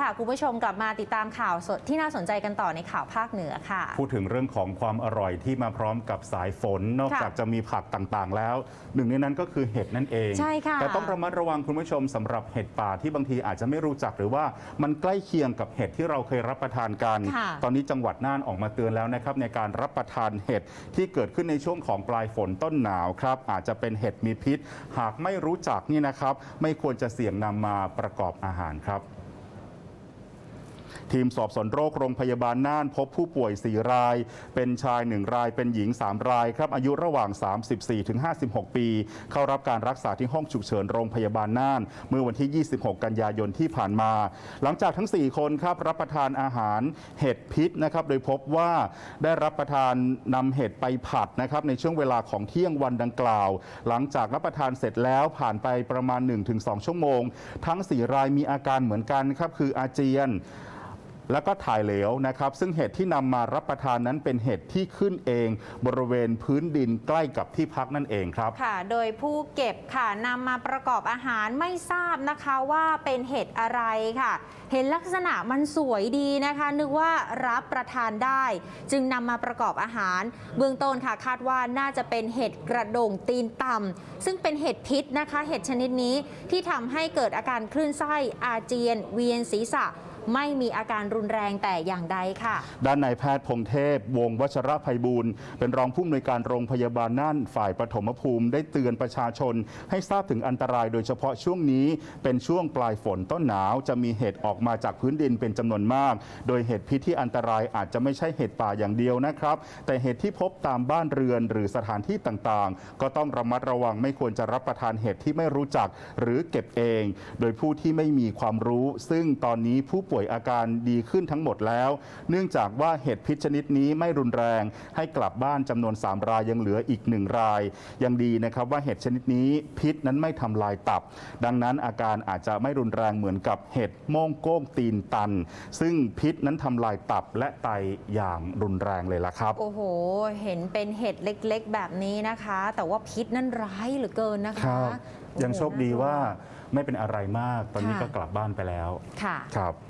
ค่ะคุณผู้ชมกลับมาติดตามข่าวสดที่น่าสนใจกันต่อในข่าวภาคเหนือค่ะ พูดถึงเรื่องของความอร่อยที่มาพร้อมกับสายฝน นอกค่ะจากจะมีผักต่างๆ แล้ว หนึ่งในนั้นก็คือเห็ดนั่นเองใช่ค่ะแต่ต้องระมัดระวังคุณผู้ชมสำหรับเห็ดป่าที่บางทีอาจจะไม่รู้จักหรือว่ามันใกล้เคียงกับเห็ดที่เราเคยรับประทานกันค่ะตอนนี้จังหวัดน่านออกมาเตือนแล้วนะครับในการรับประทานเห็ดที่เกิดขึ้นในช่วงของปลายฝนต้นหนาวครับอาจจะเป็นเห็ดมีพิษ หากไม่รู้จักนี่นะครับ ไม่ควรจะเสี่ยงนำมาประกอบอาหารครับ ทีมสอบสวนโรคโรงพยาบาลน่านพบผู้ป่วย 4 ราย เป็นชาย 1 ราย เป็นหญิง 3 รายครับ อายุระหว่าง 34-56 ปี เข้ารับการรักษาที่ห้องฉุกเฉินโรงพยาบาลน่าน เมื่อวันที่ 26 กันยายนที่ผ่านมา หลังจากทั้ง 4 คนครับรับประทานอาหารเห็ดพิษนะครับ โดยพบว่าได้รับประทานนำเห็ดไปผัดนะครับในช่วงเวลาของเที่ยงวันดังกล่าว หลังจากรับประทานเสร็จแล้วผ่านไปประมาณ 1-2 ชั่วโมง ทั้ง 4 รายมีอาการเหมือนกันครับคืออาเจียน แล้วก็ถ่ายเหลวนะครับ ซึ่งเห็ดที่นำมารับประทานนั้นเป็นเห็ดที่ขึ้นเองบริเวณพื้นดินใกล้กับที่พักนั่นเองครับค่ะ โดยผู้เก็บค่ะนำมาประกอบอาหารไม่ทราบนะคะว่าเป็นเห็ดอะไรค่ะ เห็นลักษณะมันสวยดีนะคะ นึกว่ารับประทานได้ จึงนำมาประกอบอาหาร เบื้องต้นค่ะคาดว่าน่าจะเป็นเห็ดกระโดงตีนต่ำซึ่งเป็นเห็ดพิษนะคะ เห็ดชนิดนี้ที่ทำให้เกิดอาการคลื่นไส้อาเจียน เวียนศีรษะ ไม่มีอาการรุนแรงแต่อย่างใดค่ะ ด้านนายแพทย์พงเทพ วงวัชระภัยบูลย์เป็นรองผู้อำนวยการโรงพยาบาลน่านฝ่ายปฐมภูมิ ได้เตือนประชาชน ให้ทราบถึงอันตรายโดยเฉพาะช่วงนี้ เป็นช่วงปลายฝนต้นหนาวจะมีเห็ดออกมาจากพื้นดินเป็นจำนวนมาก โดยเห็ดพิษที่อันตรายอาจจะไม่ใช่เห็ดป่าอย่างเดียวนะครับ แต่เห็ดที่พบตามบ้านเรือนหรือสถานที่ต่างๆ ก็ต้องระมัดระวังไม่ควรจะรับประทานเห็ดที่ไม่รู้จักหรือเก็บเอง โดยผู้ที่ไม่มีความรู้ ซึ่งตอนนี้ผู้ป่วยอาการดีขึ้นทั้งหมดแล้ว เนื่องจากว่าเห็ดพิษชนิดนี้ไม่รุนแรง ให้กลับบ้านจำนวน 3 รายยังเหลืออีก 1 ราย ยังดีนะครับว่าเห็ดชนิดนี้พิษนั้นไม่ทำลายตับ ดังนั้นอาการอาจจะไม่รุนแรงเหมือนกับเห็ดโม่งโก้งตีนตัน ซึ่งพิษนั้นทำลายตับและไตอย่างรุนแรงเลยล่ะครับ โอ้โห เห็นเป็นเห็ดเล็กๆ แบบนี้นะคะ แต่ว่าพิษนั่นร้ายเหลือเกินนะคคะรับยังโชคดีว่าไม่เป็นอะไรมาก ตอนนี้ค่ะก็กลับบ้านไปแล้ว ค่ะ ครับ